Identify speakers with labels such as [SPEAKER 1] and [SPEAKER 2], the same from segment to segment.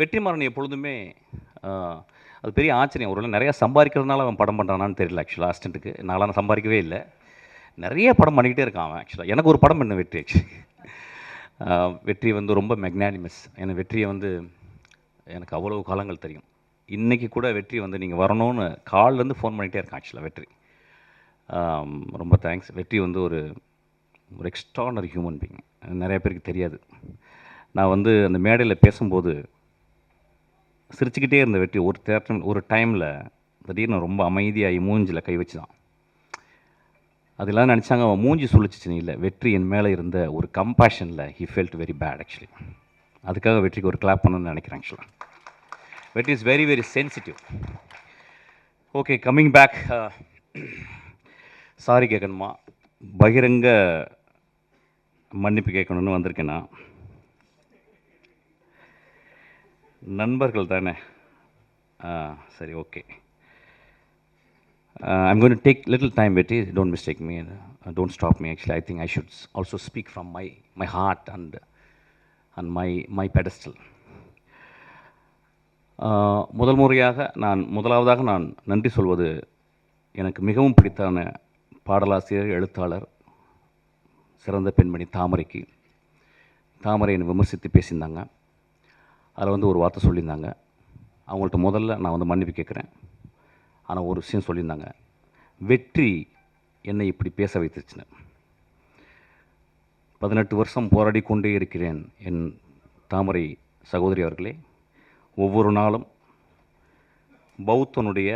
[SPEAKER 1] வெற்றிமாறன் எப்பொழுதுமே அது பெரிய ஆச்சரியம். ஒரு நிறையா சம்பாதிக்கிறதுனால அவன் படம் பண்ணுறானான்னு தெரியல ஆக்சுவலாக அசிஸ்டண்ட்டுக்கு நான்லாம் சம்பாதிக்கவே இல்லை. நிறைய படம் பண்ணிக்கிட்டே இருக்கான் அவன் ஆக்சுவலாக எனக்கு ஒரு படம் பண்ண வெற்றி ஆக்சுவலி வெற்றி வந்து ரொம்ப மெக்னானிமஸ் என் வெற்றியை வந்து எனக்கு அவ்வளோ காலங்கள் தெரியும். இன்றைக்கி கூட வெற்றி வந்து நீங்கள் வரணும்னு கால்லேருந்து ஃபோன் பண்ணிகிட்டே இருக்கான் ஆக்சுவலாக வெற்றி. ரொம்ப தேங்க்ஸ் வெற்றி வந்து ஒரு ஒரு எக்ஸ்ட்ரானரி ஹியூமன் பீயிங் நிறைய பேருக்கு தெரியாது. நான் வந்து அந்த மேடையில் பேசும்போது சிரிச்சுக்கிட்டே இருந்த வெற்றி. ஒரு தேட்டர் ஒரு டைமில் திடீர்னு ரொம்ப அமைதியாகி மூஞ்சில் கை வச்சு தான் அதெல்லாம் நினச்சாங்க அவன் மூஞ்சி சுழிச்சிச்சுன்னு இல்லை. வெற்றி என் மேலே இருந்த ஒரு கம்பேஷனில் he felt very bad actually அதுக்காக வெற்றிக்கு ஒரு கிளாப் பண்ணணும்னு நினைக்கிறேன் ஆக்சுவலாக வெற்றி is very very sensitive okay coming back sorry கேட்கணுமா பகிரங்க மன்னிப்பு கேட்கணும்னு வந்திருக்கேன்னா நான் நண்பர்கள் தானே? ஆ சரி okay. I'm gonna take little time வெட்டி don't mistake me don't stop me actually I think I should also speak from my my heart and and my my pedestal முதல் முறையாக நான் முதலாவதாக நான் நன்றி சொல்வது எனக்கு மிகவும் பிடித்தான பாடலாசிரியர் எழுத்தாளர் சிறந்த பெண்மணி தாமரைக்கு. தாமரை என்னை விமர்சித்து பேசியிருந்தாங்க. அதில் வந்து ஒரு வார்த்தை சொல்லியிருந்தாங்க. அவங்கள்ட்ட முதல்ல நான் வந்து மன்னிப்பு கேட்குறேன். ஆனால் ஒரு விஷயம் சொல்லியிருந்தாங்க. வெற்றி என்னை இப்படி பேச வைத்துச்சுன்னு. பதினெட்டு வருஷம் போராடி கொண்டே இருக்கிறேன் என் தாமரை சகோதரி அவர்களே. ஒவ்வொரு நாளும் பௌத்தனுடைய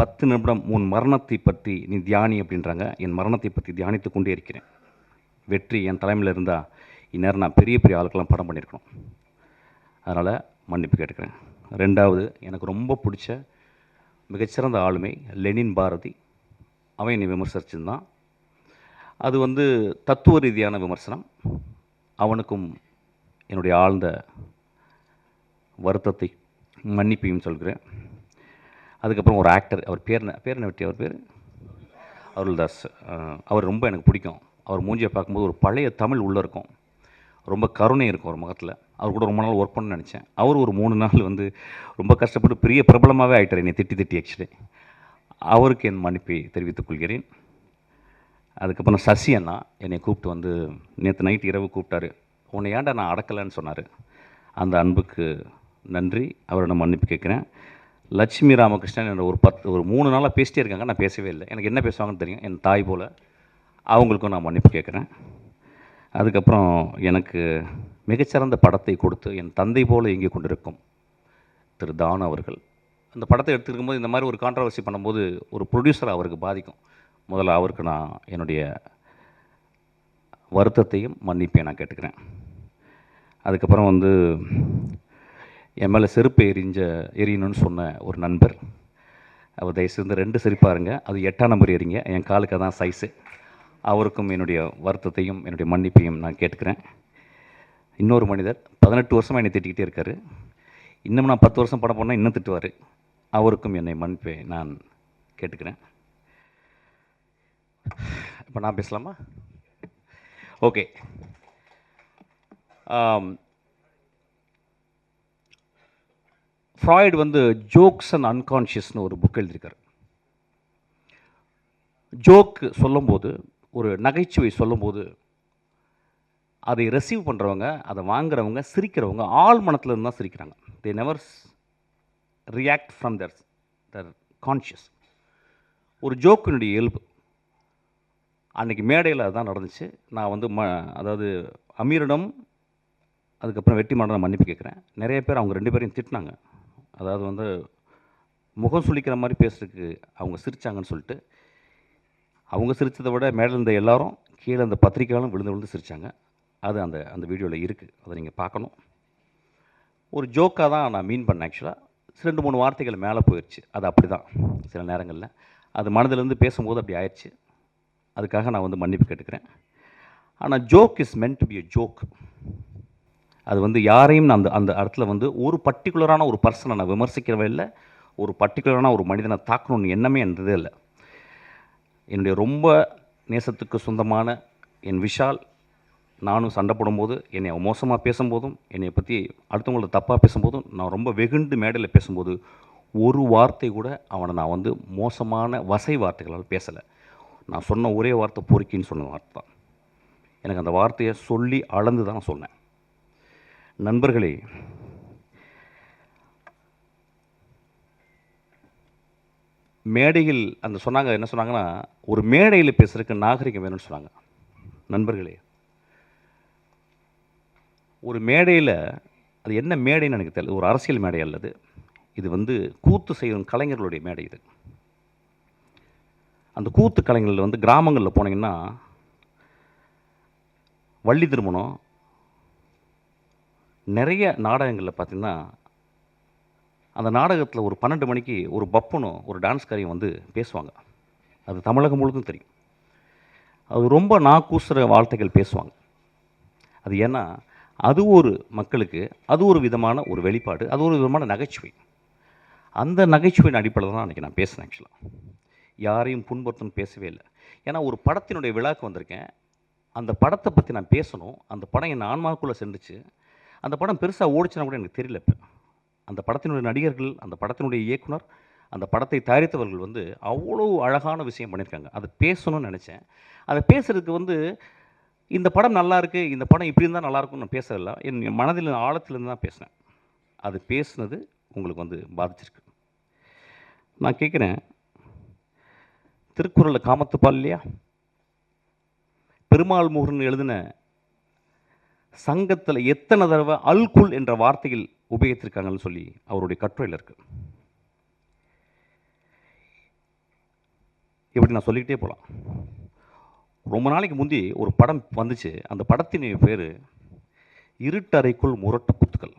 [SPEAKER 1] பத்து நிமிடம் உன் மரணத்தை பற்றி நீ தியானி அப்படின்றாங்க. என் மரணத்தை பற்றி தியானித்து கொண்டே இருக்கிறேன். வெற்றி என் தலைமையில் இருந்தால் இந்நேரம் நான் பெரிய பெரிய ஆளுக்கெல்லாம் படம் பண்ணியிருக்கணும். அதனால் மன்னிப்பு கேட்டுக்கிறேன். ரெண்டாவது எனக்கு ரொம்ப பிடிச்ச மிகச்சிறந்த ஆளுமை லெனின் பாரதி. அவன் என்னை விமர்சிச்சிருந்தான். அது வந்து தத்துவ ரீதியான விமர்சனம். அவனுக்கும் என்னுடைய ஆழ்ந்த வருத்தத்தை மன்னிப்பையும் சொல்கிறேன். அதுக்கப்புறம் ஒரு ஆக்டர் அவர் பேர் என்ன பேர் என்ன வெட்டி அவர் பேர்? அருள்தாஸ். அவர் ரொம்ப எனக்கு பிடிக்கும். அவர் மூஞ்சியை பார்க்கும்போது ஒரு பழைய தமிழ் உள்ளே இருக்கும். ரொம்ப கருணை இருக்கும் ஒரு முகத்தில். அவர் கூட ரொம்ப நாள் ஒர்க் பண்ண நினச்சேன். அவர் ஒரு மூணு நாள் வந்து ரொம்ப கஷ்டப்பட்டு பெரிய பிரபலமாகவே ஆகிட்டார் என்னை திட்டி திட்டி ஆக்சுவலி அவருக்கு என் மன்னிப்பை தெரிவித்துக் கொள்கிறேன். அதுக்கப்புறம் சசி அண்ணா என்னை கூப்பிட்டு வந்து நேற்று நைட் இரவு கூப்பிட்டாரு. உன்னை ஏன்டா நான் அடக்கலைன்னு சொன்னார்? அந்த அன்புக்கு நன்றி. அவரை நான் மன்னிப்பு கேட்குறேன். லட்சுமி ராமகிருஷ்ணன் என்ற ஒரு பத்து ஒரு மூணு நாளாக பேசிட்டே இருக்காங்க. நான் பேசவே இல்லை. எனக்கு என்ன பேசுவாங்கன்னு தெரியும். என் தாய் போல் அவங்களுக்கும் நான் மன்னிப்பு கேட்குறேன். அதுக்கப்புறம் எனக்கு மிகச்சிறந்த படத்தை கொடுத்து என் தந்தை போல இயங்கி கொண்டிருக்கும் திரு தான் அவர்கள். அந்த படத்தை எடுத்துருக்கும் போது இந்த மாதிரி ஒரு கான்ட்ரவர்சி பண்ணும்போது ஒரு ப்ரொடியூசர் அவருக்கு பாதிக்கும். முதல்ல அவருக்கு நான் என்னுடைய வருத்தத்தையும் மன்னிப்பையும் நான் கேட்டுக்கிறேன். அதுக்கப்புறம் வந்து என் மேலே செருப்பு எரிஞ்ச எரியணும்னு சொன்ன ஒரு நண்பர். அவர் தயவுசெய்து ரெண்டு செருப்பாருங்க அது எட்டாம் நம்பர் எறிங்க என் காலுக்கு அதான் சைஸு அவருக்கும் என்னுடைய வருத்தத்தையும் என்னுடைய மன்னிப்பையும் நான் கேட்டுக்கிறேன். இன்னொரு மனிதர் பதினெட்டு வருஷமாக என்னை திட்டிக்கிட்டே இருக்காரு. இன்னும் நான் பத்து வருஷம் படம் பண்ணால் இன்னும் திட்டுவார். அவருக்கும் என்னை மன்னிப்பை நான் கேட்டுக்கிறேன். இப்போ நான் பேசலாமா? ஓகே. ஃப்ராய்டு வந்து ஜோக்ஸ் அண்ட் அன்கான்ஷியஸ்னு ஒரு புக் எழுதியிருக்கார். ஜோக்கு சொல்லும்போது ஒரு நகைச்சுவை சொல்லும்போது அதை ரிசீவ் பண்ணுறவங்க அதை வாங்குறவங்க சிரிக்கிறவங்க ஆள் மனத்தில் இருந்தால் தான் சிரிக்கிறாங்க they never react from their their conscious ஒரு ஜோக்கினுடைய இயல்பு. அன்றைக்கி மேடையில் அதுதான் நடந்துச்சு. நான் வந்து ம அதாவது அமீரிடம் அதுக்கப்புறம் வெட்டி மாடன் மன்னிப்பு கேட்குறேன். நிறைய பேர் அவங்க ரெண்டு பேரையும் திட்டினாங்க. அதாவது வந்து முகம் சுளிக்கிற மாதிரி பேசுறதுக்கு அவங்க சிரித்தாங்கன்னு சொல்லிட்டு அவங்க சிரித்ததை விட மேலே இருந்த எல்லாரும் கீழே அந்த பத்திரிக்கையாலும் விழுந்து விழுந்து சிரித்தாங்க அது அந்த அந்த வீடியோவில் இருக்குது அதை நீங்கள் பார்க்கணும் ஒரு ஜோக்காக தான் நான் மீன் பண்ணேன் ஆக்சுவலாக ரெண்டு மூணு வார்த்தைகள் மேலே போயிடுச்சு அது அப்படி தான் சில நேரங்களில். அது மனதிலேருந்து பேசும்போது அப்படி ஆயிடுச்சு அதுக்காக நான் வந்து மன்னிப்பு கேட்டுக்கிறேன். ஆனால் joke is meant to be a joke அது வந்து யாரையும் நான் அந்த அந்த இடத்துல வந்து ஒரு பர்டிகுலரான ஒரு பர்சனை நான் விமர்சிக்கிறவே இல்லை. ஒரு பர்டிகுலரான ஒரு மனிதனை தாக்கணும்னு எண்ணமே என்றதே இல்லை. என்னுடைய ரொம்ப நேசத்துக்கு சொந்தமான என் விஷால் நானும் சண்டை போடும்போது என்னை மோசமாக பேசும்போதும் என்னை பற்றி அடுத்தவங்கள தப்பாக பேசும்போதும் நான் ரொம்ப வெகுண்டு மேடையில் பேசும்போது ஒரு வார்த்தை கூட அவனை நான் வந்து மோசமான வசை வார்த்தைகளால் பேசலை. நான் சொன்ன ஒரே வார்த்தை பொறுக்கின்னு சொன்ன வார்த்தை தான். எனக்கு அந்த வார்த்தையை சொல்லி அளந்து தான் சொன்னேன். நண்பர்களே மேடையில் அந்த சொன்னாங்க என்ன சொன்னாங்கன்னா ஒரு மேடையில் பேசுகிறதுக்கு நாகரிகம் வேணும்னு சொன்னாங்க. நண்பர்களே ஒரு மேடையில் அது என்ன மேடைன்னு எனக்கு தெரியல ஒரு அரசியல் மேடை அல்லது இது வந்து கூத்து செய்யும் கலைஞர்களுடைய மேடை இது. அந்த கூத்து கலைஞர்கள் வந்து கிராமங்களில் போனீங்கன்னா வள்ளி திருமணம் நிறைய நாடகங்களில் பார்த்திங்கன்னா அந்த நாடகத்தில் ஒரு பன்னெண்டு மணிக்கு ஒரு பப்பனும் ஒரு டான்ஸ்காரியும் வந்து பேசுவாங்க. அது தமிழகம் முழுக்கும் தெரியும். அது ரொம்ப நாக்கூசுற வார்த்தைகள் பேசுவாங்க. அது ஏன்னா அது ஒரு மக்களுக்கு அது ஒரு விதமான ஒரு வெளிப்பாடு அது ஒரு விதமான நகைச்சுவை. அந்த நகைச்சுவையின் அடிப்படையில் தான் அன்றைக்கி நான் பேசினேன் ஆக்சுவலாக யாரையும் புண்படுத்தணும் பேசவே இல்லை. ஏன்னா ஒரு படத்தினுடைய விழாக்கு வந்திருக்கேன். அந்த படத்தை பற்றி நான் பேசணும். அந்த படம் என் ஆன்மாவுக்குள்ளே சென்றுச்சு. அந்த படம் பெருசாக ஓடிச்சுன்னா கூட எனக்கு தெரியல இப்போ. அந்த படத்தினுடைய நடிகர்கள் அந்த படத்தினுடைய இயக்குனர் அந்த படத்தை தயாரித்தவர்கள் வந்து அவ்வளோ அழகான விஷயம் பண்ணியிருக்காங்க. அதை பேசணும்னு நினச்சேன். அதை பேசுறதுக்கு வந்து இந்த படம் நல்லா இருக்கு இந்த படம் இப்படி இருந்தால் நல்லா இருக்கும்னு நான் பேசல என் மனதில் ஆழத்திலேருந்து தான் பேசினேன். அது பேசுனது உங்களுக்கு வந்து பாதிச்சிருக்கு. நான் கேட்குறேன் திருக்குறளில் காமத்துப்பால் இல்லையா? பெருமாள் முருகன் எழுதின சங்கத்தில் எத்தனை தடவை அல்குல் என்ற வார்த்தையில் உபயோகித்திருக்காங்கன்னு சொல்லி அவருடைய கட்டுரையில் இருக்கு. இப்படி நான் சொல்லிக்கிட்டே போகலாம் ரொம்ப நாளைக்கு முந்தி ஒரு படம் வந்துச்சு. அந்த படத்தின் பேர் இருட்டறைக்குள் முரட்டு குத்துக்கள்.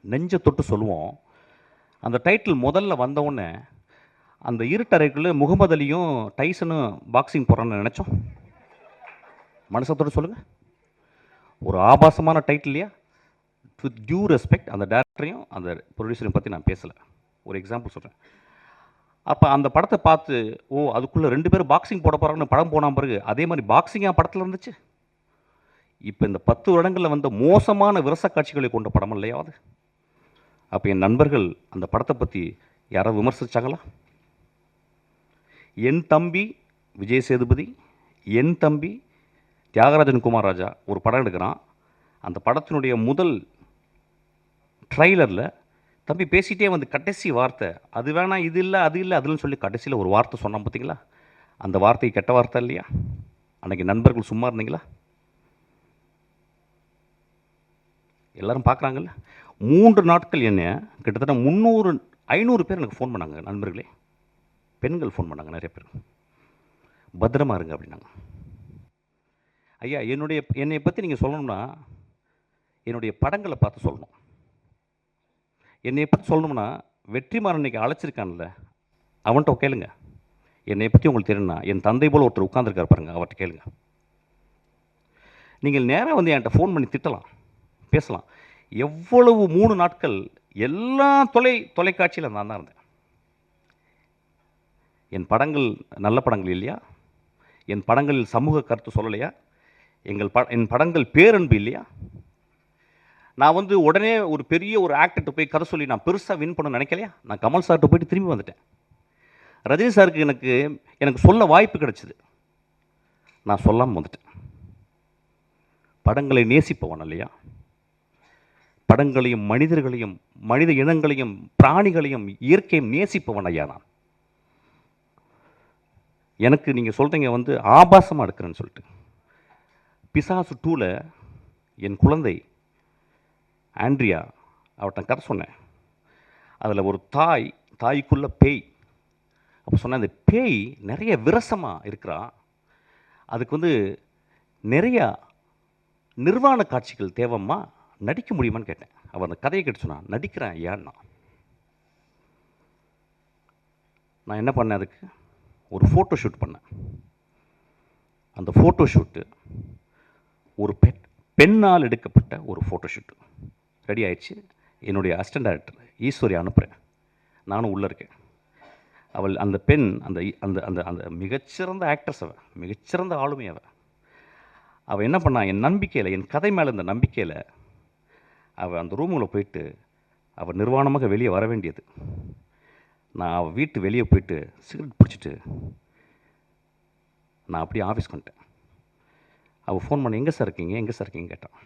[SPEAKER 1] நெஞ்ச தொட்டு சொல்லுவோம். அந்த டைட்டில் முதல்ல வந்தவுடனே அந்த இருட்டறைக்குள்ளே முகமது அலியும் டைசனும் பாக்ஸிங் போகிறான்னு நினச்சோம். மனசத்தோடு சொல்லுங்கள் ஒரு ஆபாசமான டைட்டில் இல்லையா? வித் டியூ ரெஸ்பெக்ட் அந்த டேரக்டரையும் அந்த ப்ரொடியூசரையும் பற்றி நான் பேசலை. ஒரு எக்ஸாம்பிள் சொல்கிறேன் அப்போ அந்த படத்தை பார்த்து ஓ அதுக்குள்ளே ரெண்டு பேரும் பாக்ஸிங் போட போகிறாங்கன்னு படம் போன பிறகு அதே மாதிரி பாக்ஸிங்காக படத்தில் இருந்துச்சு? இப்போ இந்த பத்து வருடங்களில் வந்த மோசமான விரச காட்சிகளை கொண்ட படம் இல்லையாவது அப்போ என் நண்பர்கள் அந்த படத்தை பற்றி யாராவது விமர்சிச்சாங்களா? என் தம்பி விஜய் சேதுபதி என் தம்பி தியாகராஜன் குமார் ராஜா ஒரு படம் எடுக்கிறான். அந்த படத்தினுடைய முதல் ட்ரைலரில் தம்பி பேசிட்டே வந்து கடைசி வார்த்தை அது வேணாம் இது இல்லை அது இல்லை அதுலன்னு சொல்லி கடைசியில் ஒரு வார்த்தை சொன்னான் பார்த்தீங்களா அந்த வார்த்தை கெட்ட வார்த்தை இல்லையா? அன்னைக்கு நண்பர்கள் சும்மா இருந்தீங்களா? எல்லோரும் பார்க்குறாங்கல்ல மூன்று நாட்கள் என்ன கிட்டத்தட்ட முந்நூறு ஐநூறு பேர் எனக்கு ஃபோன் பண்ணாங்க நண்பர்களே. பெண்கள் ஃபோன் பண்ணாங்க நிறைய பேர். பத்திரமா இருங்க அப்படின்னாங்க. ஐயா என்னுடைய என்னை பற்றி நீங்கள் சொல்லணும்னா என்னுடைய படங்களை பார்த்து சொல்லணும். என்னை பற்றி சொல்லணும்னா வெற்றிமாறன் இன்றைக்கி அழைச்சிருக்கான்ல அவன்கிட்ட கேளுங்க. என்னை பற்றி உங்களுக்கு தெரியும்னா என் தந்தை போல் ஒருத்தர் உட்காந்துருக்கார் பாருங்க அவர்கிட்ட கேளுங்க. நீங்கள் நேராக வந்து என்கிட்ட ஃபோன் பண்ணி திட்டலாம் பேசலாம். எவ்வளவு மூணு நாட்கள் எல்லா தொலை தொலைக்காட்சியில் நான் தான் இருந்தேன். என் படங்கள் நல்ல படங்கள் இல்லையா? என் படங்களில் சமூக கருத்து சொல்லலையா? எங்கள் ப என் படங்கள் பேரன்பு இல்லையா? நான் வந்து உடனே ஒரு பெரிய ஒரு ஆக்டர்கிட்ட போய் கதை சொல்லி நான் பெருசாக வின் பண்ண நினைக்கலையா? நான் கமல் சார்கிட்ட போயிட்டு திரும்பி வந்துட்டேன். ரஜினி சாருக்கு எனக்கு எனக்கு சொல்ல வாய்ப்பு கிடைச்சிது. நான் சொல்லாமல் வந்துட்டேன். படங்களை நேசிப்பவன் இல்லையா? படங்களையும் மனிதர்களையும் மனித இனங்களையும் பிராணிகளையும் இயற்கையும் நேசிப்பவன் ஐயா நான். எனக்கு நீங்கள் சொல்கிறீங்க வந்து ஆபாசமாக எடுக்கிறேன்னு சொல்லிட்டு. பிசாசு டூவில் என் குழந்தை ஆண்ட்ரியா அவர்கிட்ட கதை சொன்னேன். அதில் ஒரு தாய் தாய்க்குள்ள பேய். அப்போ சொன்னேன் அந்த பேய் நிறைய விரசமாக இருக்கிறா. அதுக்கு வந்து நிறையா நிர்வாண காட்சிகள் தேவம்மா? நடிக்க முடியுமான்னு கேட்டேன். அவர் அந்த கதையை கேட்டு சொன்னான் நடிக்கிறேன் ஏன்னா. நான் என்ன பண்ணேன் அதுக்கு? ஒரு ஃபோட்டோ ஷூட் பண்ணேன். அந்த ஃபோட்டோ ஷூட்டு ஒரு பெண் பெண்ணால் எடுக்கப்பட்ட ஒரு ஃபோட்டோ ஷூட்டு ரெடி ஆயிடுச்சு. என்னுடைய அசிஸ்டன்ட் டேரக்டர் ஈஸ்வரி அனுப்புகிறேன் நானும் உள்ளே இருக்கேன். அவள் அந்த பெண் அந்த இ- அந்த அந்த அந்த மிகச்சிறந்த ஆக்ட்ரஸ் அவள் மிகச்சிறந்த ஆளுமை அவள் அவள் என்ன பண்ணா என் நம்பிக்கையில் என் கதை மேலே இந்த நம்பிக்கையில் அவள் அந்த ரூமுக்குள்ளே போயிட்டு அவள் நிர்வாணமாக வெளியே வர வேண்டியது. நான் அவள் வீட்டு வெளியே போயிட்டு சிகரெட் பிடிச்சிட்டு நான் அப்படியே ஆஃபீஸ்க்கு வந்துட்டேன். அவள் ஃபோன் பண்ணி எங்கே சார் இருக்கீங்க? எங்கே சார் இருக்கீங்க கேட்டான்.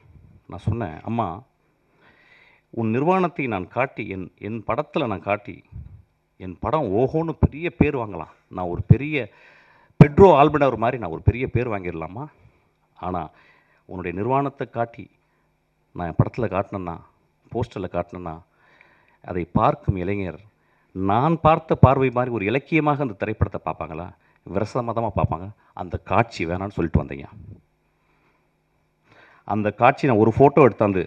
[SPEAKER 1] நான் சொன்னேன் அம்மா உன் நிர்வாணத்தை நான் காட்டி என் என் படத்தில் நான் காட்டி என் படம் ஓஹோன்னு பெரிய பேர் வாங்கலாம். நான் ஒரு பெரிய பெட்ரோ ஆல்பனர் மாதிரி நான் ஒரு பெரிய பேர் வாங்கிடலாமா? ஆனால் உன்னுடைய நிர்வாணத்தை காட்டி நான் என் படத்தில் காட்டினேன்னா போஸ்டரில் காட்டினேன்னா அதை பார்க்கும் இளைஞர் நான் பார்த்த பார்வை மாதிரி ஒரு இலக்கியமாக அந்த திரைப்படத்தை பார்ப்பாங்களா? விரசமதமாக பார்ப்பாங்க. அந்த காட்சி வேணான்னு சொல்லிட்டு வந்தீங்க அந்த காட்சி நான் ஒரு ஃபோட்டோ எடுத்தாந்து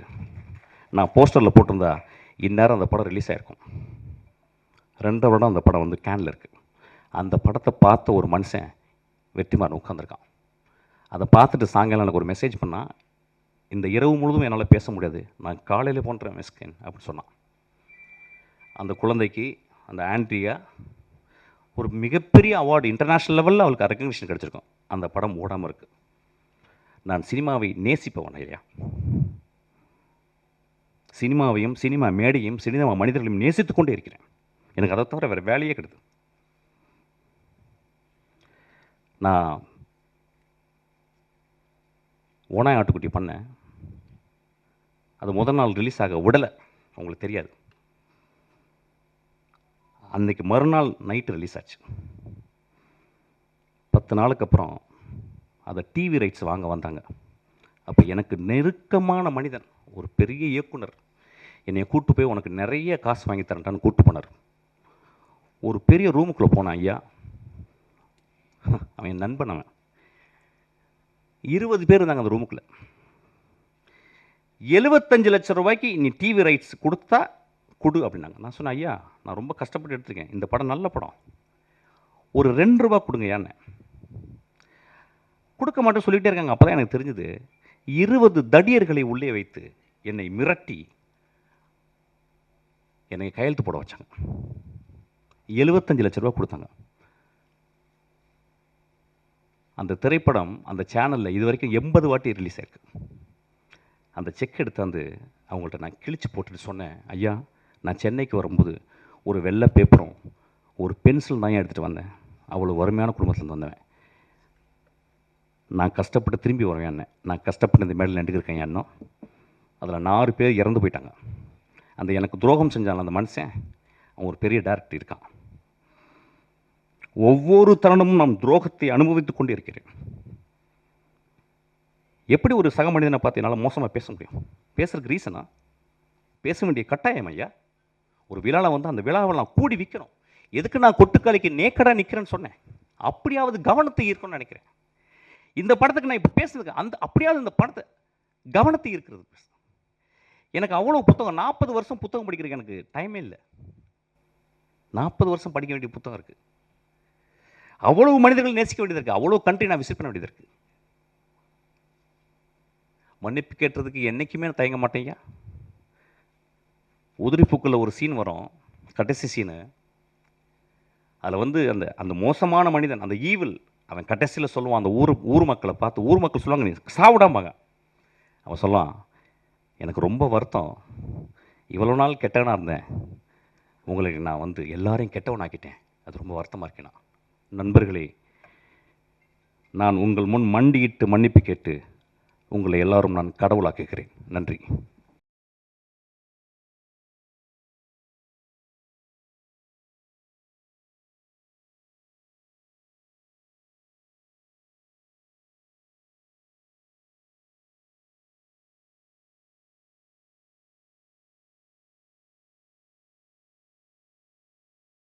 [SPEAKER 1] நான் போஸ்டரில் போட்டிருந்தா இந்நேரம் அந்த படம் ரிலீஸ் ஆயிருக்கும். ரெண்டு வருடம் அந்த படம் வந்து கேனில் இருக்குது அந்த படத்தை பார்த்த ஒரு மனுஷன் வெற்றிமாறன் உட்காந்துருக்கான் அதை பார்த்துட்டு சாயங்காலம் எனக்கு ஒரு மெசேஜ் பண்ணால் இந்த இரவு முழுதும் என்னால் பேச முடியாது. நான் காலையில் போன்றேன் மெஸ்கின் அப்படின்னு சொன்னான். அந்த குழந்தைக்கு அந்த ஆண்ட்ரியா ஒரு மிகப்பெரிய அவார்டு இன்டர்நேஷ்னல் லெவலில் அவளுக்கு ரெக்கக்னிஷன் கிடச்சிருக்கும். அந்த படம் ஓடாமல் இருக்குது நான் சினிமாவை நேசிப்பவன் ஐயா. சினிமாவையும் சினிமா மேடையும் சினிமா மனிதர்களையும் நேசித்து கொண்டே இருக்கிறேன். எனக்கு அதை தவிர வேறு வேலையே கிடையாது. நான் ஓனாய் ஆட்டுக்குட்டி பண்ணேன். அது முதல் நாள் ரிலீஸ் ஆக விடலை. உங்களுக்கு தெரியாது. அன்றைக்கு மறுநாள் நைட்டு ரிலீஸ் ஆச்சு. பத்து நாளுக்கு அப்புறம் அதை டிவி ரைட்ஸ் வாங்க வந்தாங்க. அப்போ எனக்கு நெருக்கமான மனிதன். ஒரு பெரிய இயக்குனர். என்னை கூட்டு போய் உனக்கு நிறைய காசு வாங்கி தரேன்டான்னு கூட்டு போனார். ஒரு பெரிய ரூமுக்குள்ளே போனான் ஐயா. அவன் நண்பன் அவன். இருபது பேர் இருந்தாங்க அந்த ரூமுக்குள்ளே. எழுபத்தஞ்சு லட்சம் ரூபாய்க்கு நீ டிவி ரைட்ஸ் கொடுத்தா கொடு அப்படின்னாங்க. நான் சொன்னேன் ஐயா நான் ரொம்ப கஷ்டப்பட்டு எடுத்திருக்கேன். இந்த படம் நல்ல படம். ஒரு ரெண்டு ரூபா கொடுங்க யானை கொடுக்க மாட்டேன் சொல்லிகிட்டே இருக்காங்க. அப்போ தான் எனக்கு தெரிஞ்சது இருபது தடியர்களை உள்ளே வைத்து என்னை மிரட்டி என்னை கையெழுத்து போட வச்சாங்க. எழுபத்தஞ்சு லட்ச ரூபா கொடுத்தாங்க. அந்த திரைப்படம் அந்த சேனலில் இது வரைக்கும் எண்பது வாட்டி ரிலீஸ் ஆயிருக்கு. அந்த செக் எடுத்தாந்து அவங்கள்ட்ட நான் கிழிச்சு போட்டுட்டு சொன்னேன் ஐயா நான் சென்னைக்கு வரும்போது ஒரு வெள்ளை பேப்பரும் ஒரு பென்சில் தான் எடுத்துகிட்டு வந்தேன். அவ்வளோ வறுமையான குடும்பத்துலேருந்து வந்தவன். நான் கஷ்டப்பட்டு திரும்பி வருவேன் என்ன நான் கஷ்டப்பட்டு இந்த மேடையில் நின்றுக்கிருக்கேன் இன்னும் அதில் நாலு பேர் இறந்து போயிட்டாங்க. அந்த எனக்கு துரோகம் செஞ்சான் அந்த மனுஷன். அவன் ஒரு பெரிய டேரக்டர் இருக்கான். ஒவ்வொரு தருணமும் நான் துரோகத்தை அனுபவித்துக் கொண்டே இருக்கிறேன். எப்படி ஒரு சக மனிதனை பார்த்து என்னால் மோசமாக பேச முடியும்? பேசுறதுக்கு ரீசனா பேச வேண்டிய கட்டாயம் ஐயா. ஒரு விழாவில் வந்து அந்த விழாவை நான் கூடி விற்கணும் எதுக்கு நான் கொட்டுக்காலிக்கு நேக்கடாக நிற்கிறேன்னு சொன்னேன்? அப்படியாவது கவனத்தை ஈர்க்கணும்னு நினைக்கிறேன். இந்த படத்துக்கு நான் இப்போ பேசுறதுக்கு அந்த அப்படியாவது இந்த படத்தை கவனத்தை இருக்கிறது எனக்கு அவ்வளோ புத்தகம் நாற்பது வருஷம் புத்தகம் படிக்கிறதுக்கு எனக்கு டைமே இல்லை. நாற்பது வருஷம் படிக்க வேண்டிய புத்தகம் இருக்குது அவ்வளோ மனிதர்கள் நேசிக்க வேண்டியது இருக்குது அவ்வளோ கண்ட்ரி நான் விசிட் பண்ண வேண்டியது இருக்குது மன்னிப்பு கேட்டுறதுக்கு என்றைக்குமே நான் தயங்க மாட்டேங்க உதிரிப்பூக்கில் ஒரு சீன் வரும். கடைசி சீனு அதில் வந்து அந்த அந்த மோசமான மனிதன் அந்த ஈவில் அவன் கடைசியில் சொல்லுவான் அந்த ஊர் ஊர் மக்களை பார்த்து ஊர் மக்கள் சொல்லுவாங்க நீ சாவிடாம்பாங்க அவன் சொல்லுவான் எனக்கு ரொம்ப வருத்தம். இவ்வளோ நாள் கெட்டவனாக இருந்தேன். உங்களுக்கு நான் வந்து எல்லாரையும் கெட்டவனாக்கிட்டேன். அது ரொம்ப வருத்தமாக இருக்கேன் நண்பர்களே நான் உங்கள் முன் மண்டியிட்டு மன்னிப்பு கேட்டு உங்களை எல்லாரும் நான் கடவுளாக்குகிறேன். நன்றி.